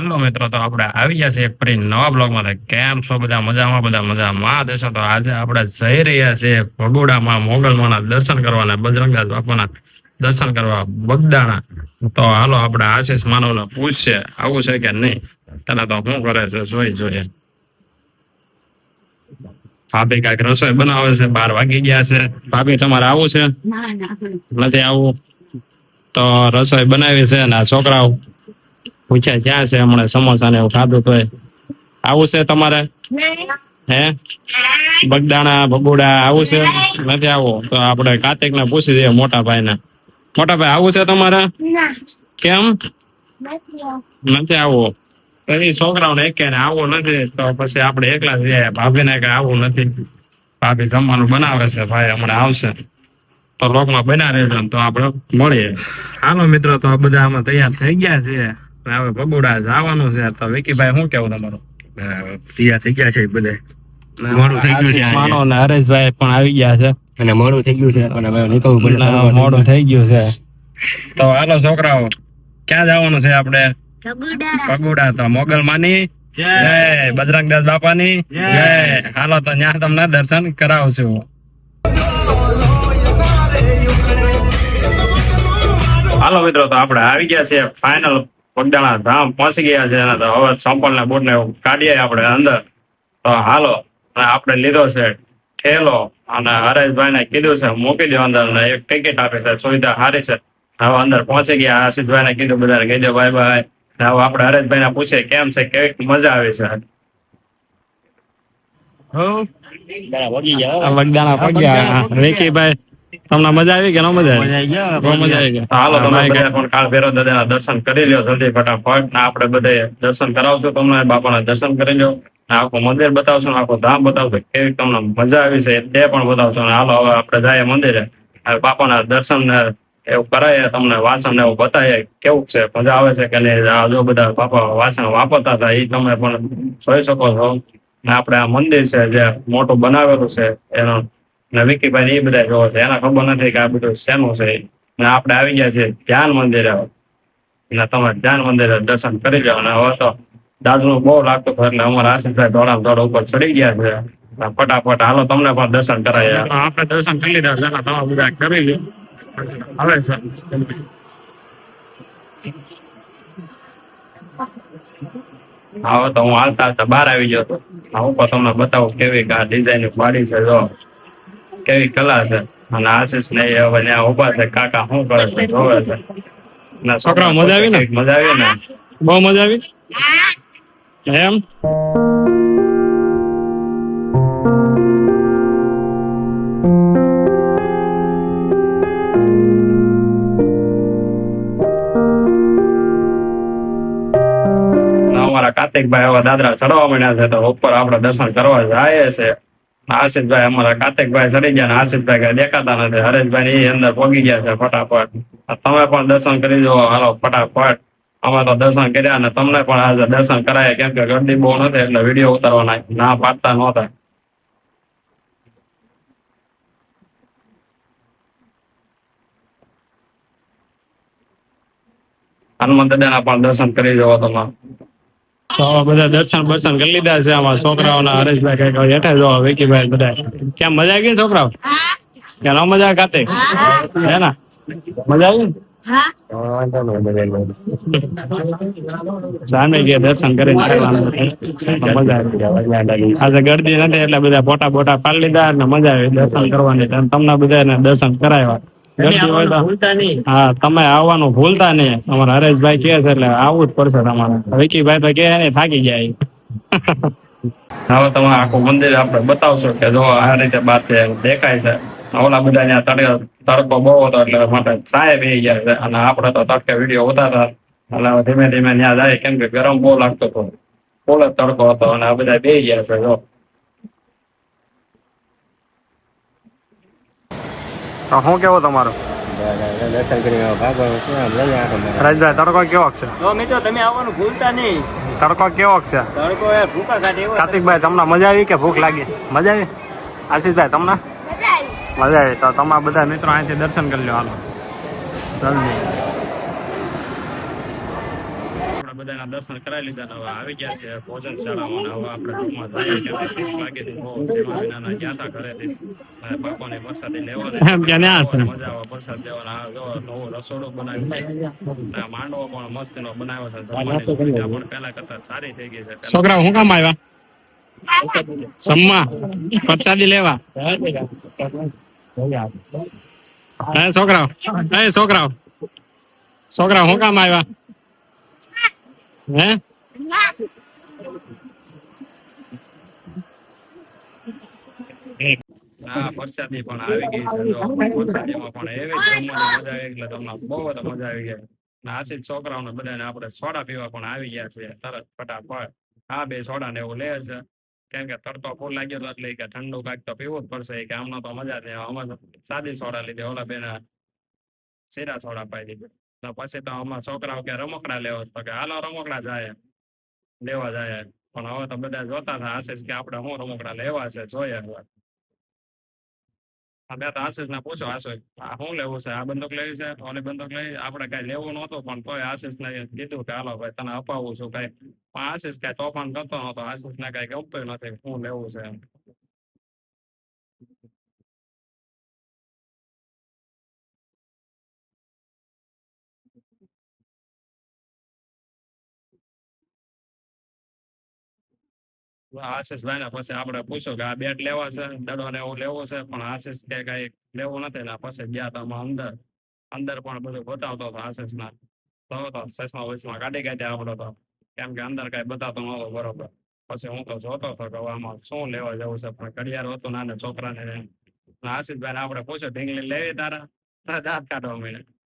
હાલો મિત્રો તો આપણે આવી ગયા છે ફરી નવા બ્લોગમાં કેમ છો બધા? મજામાં બધા મજામાં. દેશો તો આજે આપણે જઈ રહ્યા છે ભગોડામાં મોગલમાના દર્શન કરવાના બજરંગા બાપાના દર્શન કરવા બગદાણા. તો હાલો આપણે આશીષ માનવને પૂછશે આવું છે કે નહીં? તને તો શું કરે છે? જોઈ જોઈએ ભાભી કાંઈક રસોઈ બનાવે છે બાર વાગી ગયા છે. ભાભી તમારે આવું છે? નથી આવું? તો રસોઈ બનાવી છે ને આ છોકરાઓ પૂછ્યા ક્યાં છે હમણાં સમોસા ને એવું ખાધું તો આવું છે તમારે? હે? બગદાણા ભગુડા આવું છે? નથી આવું. તો આપણે કાર્તિક ને પૂછી દઈએ મોટા ભાઈ ને મોટા ભાઈ આવું છે તમારે? કેમ? નથી આવું. એ છોકરાઓને એક ને આવું નથી તો પછી આપણે એકલા જ રહીએ ભાભી ને કઈ આવું નથી. ભાભી જમવાનું બનાવે છે ભાઈ હમણાં આવશે. તો લોકમાં બના રહેજો ને તો આપણે મળીએ. હાલો મિત્રો તો બધા આમાં તૈયાર થઈ ગયા છે હવે બગુડા જવાનું છે તો વિકીભાઈ શું કેવું તમારું? તૈયાર થઈ ગયા છે બધા મોડું થઈ ગયું છે માનો ને હરેશભાઈ પણ આવી ગયા છે. અને મોડું થઈ ગયું છે પણ હવે નીકળવું પડે મોડું થઈ ગયું છે. તો હાલો છોકરાઓ ક્યાં જવાનું છે આપણે? રગુડા તો મોગલ માની જય. બજરંગદાસ બાપાની. જય. હાલો તો ત્યાં તમને દર્શન કરાવશું. હાલો મિત્રો તો આપણે આવી ગયા છે ફાઇનલ પગદાણા ધામ પહોંચી ગયા છે. અને હવે સંપલ ને બોટ ને એવું કાઢીએ આપણે અંદર. તો હાલો અને આપણે લીધો છે ઠેલો. અને હરેશભાઈ ને કીધું છે મૂકી દો અંદર ને એક ટિકિટ આપે છે સુવિધા સારી છે. હવે અંદર પહોંચી ગયા. આશીષભાઈને કીધું બધાને કહી દો ભાઈ ભાઈ ને હવે આપણે હરેશભાઈને પૂછીએ કેમ છે કેવી મજા આવે છે? આ વગદાણા પગ્યા વિકીભાઈ તમને મજા આવી કે ન મજા આવી? બહુ મજા આવી ગઈ હાલો તમે પણ કાળ ભૈરવ દાદાના દર્શન કરી લ્યો જલ્દી ફટાફટ ને આપણે બધે દર્શન કરાવશું તમને બાપાના દર્શન કરી લ્યો ને આખું મંદિર બતાવશું ને આખું ધામ બતાવશું. કેવી તમને મજા આવી છે તે પણ બતાવશું ને હાલો હવે આપણે જાય મંદિરે. બાપાના દર્શન ને એવું કરાય તમને વાસણ ને એવું બતાવીએ કેવું છે મજા આવે છે કે નહીં? આ જો બધા બાપા વાસણ વાપરતા હતા એ તમે પણ જોઈ શકો છો. ને આપણે આ મંદિર છે જે મોટું બનાવેલું છે એનું ને વિકીભાઈ એ બધા જોવો છે. એને ખબર નથી કે આ બધું શેનું છે. ને આપણે આવી ગયા છે ધ્યાન મંદિરે. ને તમે ધ્યાન મંદિરે દર્શન કરી જાઓ ને હવે તો દાદુનું બહુ લાગતું હતું એટલે અમારા આશીષભાઈ દોડા દોડ ઉપર ચડી ગયા છે. ફટાફટ હાલો તમને પણ દર્શન કરાય આપણે દર્શન કરી લીધા છે. તમે બધા કરી લ્યો હવે હવે તો હું હાલતા હાલતા બહાર આવી ગયો હતો. હું ઉપર તમને બતાવું કેવી આ ડિઝાઇન પાડી છે જો. કેવી કલા છે? અને આશીષ ને એ હવે ત્યાં ઊભા છે. કાકા શું કરે છે? જોવે છે. ના છોકરા મજા આવી ને? મજા આવી ને? બહુ મજા આવી? એમ? અમારા કાર્તિકભાઈ હવે દાદરા ચડવા માંડ્યા છે તો ઉપર આપણે દર્શન કરવા જાય છે. આશિષભાઈ અમારા કાર્તિકભાઈ ચડી ગયા આશિષભાઈ કઈ દેખાતા નથી. હરેશભાઈ એ અંદર પોગી ગયા છે ફટાફટ. તમે પણ દર્શન કરી દો હાલો, ફટાફટ. અમે તો દર્શન કર્યા અને તમને પણ આજે દર્શન કરાય. કેમ કે ગરદી બહુ નથી એટલે વીડિયો ઉતારવાના ના પાડતા નહોતા. હનુમાન દાદાના પણ દર્શન કરી જવો તમે બધા દર્શન બર્શન કરી લીધા છે. આમાં છોકરાઓના હરેશભાઈ કંઈક હેઠા જો વિકીભાઈ બધા. કેમ મજા આવી ગઈ છોકરાઓ? કે ન મજા કાતે હે ના? મજા આવી દર્શન આવી આજે ગરદી નથી એટલે બધા ફોટા બોટા પાડી લીધા અને મજા આવી દર્શન કરવાની. તમને બધા દર્શન કરાવ્યા. હા તમે આવવાનું ભૂલતા નહીં. અમારા હરેશભાઈ કે છે એટલે આવવું જ પડશે તમારે. વિકીભાઈ તો કે ને થાકી ગયા હવે તમે આખું મંદિર આપણે બતાવશો કે જો આ રીતે બાર દેખાય છે. ઓલા બધા ત્યાં તડકો તડકો બહુ હતો એટલે માટે ચાય એ ગયા છે. અને આપણે તો તડકે વીડિયો ઉતારતા. એટલે ધીમે ધીમે ત્યાં જાય. કેમ કે ગરમ બહુ લાગતો હતો. બહુ તડકો હતો અને આ બધા બે ગયા છે જો. શું કેવો તમારો? દર્શન કરીને ભાગવાનું. રાજભાઈ તડકો કેવો છે? તો મિત્રો તમે આવવાનું ભૂલતા નહીં. તડકો કેવો છે? તડકો યાર ભૂકા કાઢે એવો કાર્તિકભાઈ તમને મજા આવી કે ભૂખ લાગી? મજા આવી? આશીષભાઈ તમને? મજા આવી. તો તમારા બધા મિત્રો અહીંથી દર્શન કરી લો હાલો. જલ્દી. બધાના દર્શન કરાવી લીધા હવે આવી ગયા છે ભોજન શાળામાં હવે આપણે જમવા જઈએ કે ભૂખ લાગી બહુ જેવા વિનાના ગયા હતા ઘરેથી. અને બાપાની પ્રસાદી લેવાની મજા આવે વરસાદ લેવાના. નવો રસોડો બનાવ્યો છે. માંડવો પણ મસ્ત નો બનાવ્યો છે. જમવાની સુવિધા પણ પહેલા કરતા સારી થઈ ગઈ છે. છોકરા શું કામ આવ્યા? જમવા? પ્રસાદી લેવા? હે છોકરાઓ? હે છોકરાઓ? છોકરાઓ શું કામ આવ્યા? હે? હા પ્રસાદી જો જ બધાને આપણે સોડા પીવા પણ આવી ગયા છે, તરત ફટાફટ. આ બે સોડા ને એવું લે છે. કેમ કે તડતો ફૂલ લાગ્યો એટલે કે ઠંડુ કાંઈક તો પીવું જ પડશે કે આમનો તો મજા નહીં. આવે. સાદી સોડા લીધી, ઓલા બેન સીધા સોડા પાઈ દીધી. તો પછી તો અમારા છોકરાઓ કે રમકડા લેવો તો કે હાલો રમકડા જાય. લેવા જાય પણ હવે તો બધા જોતા હતા આશિષ કે આપણે હું રમકડા લેવા છે જોઈએ મેં તો આશીષ ને પૂછ્યો આશીષ, આ શું લેવું છે? આ બંદૂક લેવી છે? ઓલી બંદૂક લેવી? આપણે કઈ લેવું નહોતું, પણ તોય આશિષ ને કીધું કે હાલો ભાઈ તને અપાવું છું કઈ. પણ આશીષ કઈ તોફાન કરતો નતો આશિષ ને કઈ ગમતું નથી શું લેવું છે આશિષભાઈ ને પછી આપણે પૂછ્યો કે આ બેટ લેવા છે દડો એવું લેવું છે, પણ આશિષ કે કઈ લેવું નથી. ને પછી ગયા તો અંદર અંદર પણ બધું બતાવતો હતો આશિષ ના તો તો ચશ્મા વચમાં કાઢી કાઢ્યા આપણો તો કેમ કે અંદર કઈ બતાવતો નતો બરોબર. પછી હું તો જોતો હતો કે આમાં શું લેવા જવું છે, પણ ઘડિયાળ હતું નાના છોકરાને આશિષભાઈ ને આપણે પૂછ્યું, ઢીંગલી લેવી તારા? દાંત કાઢવા માંડ્યા.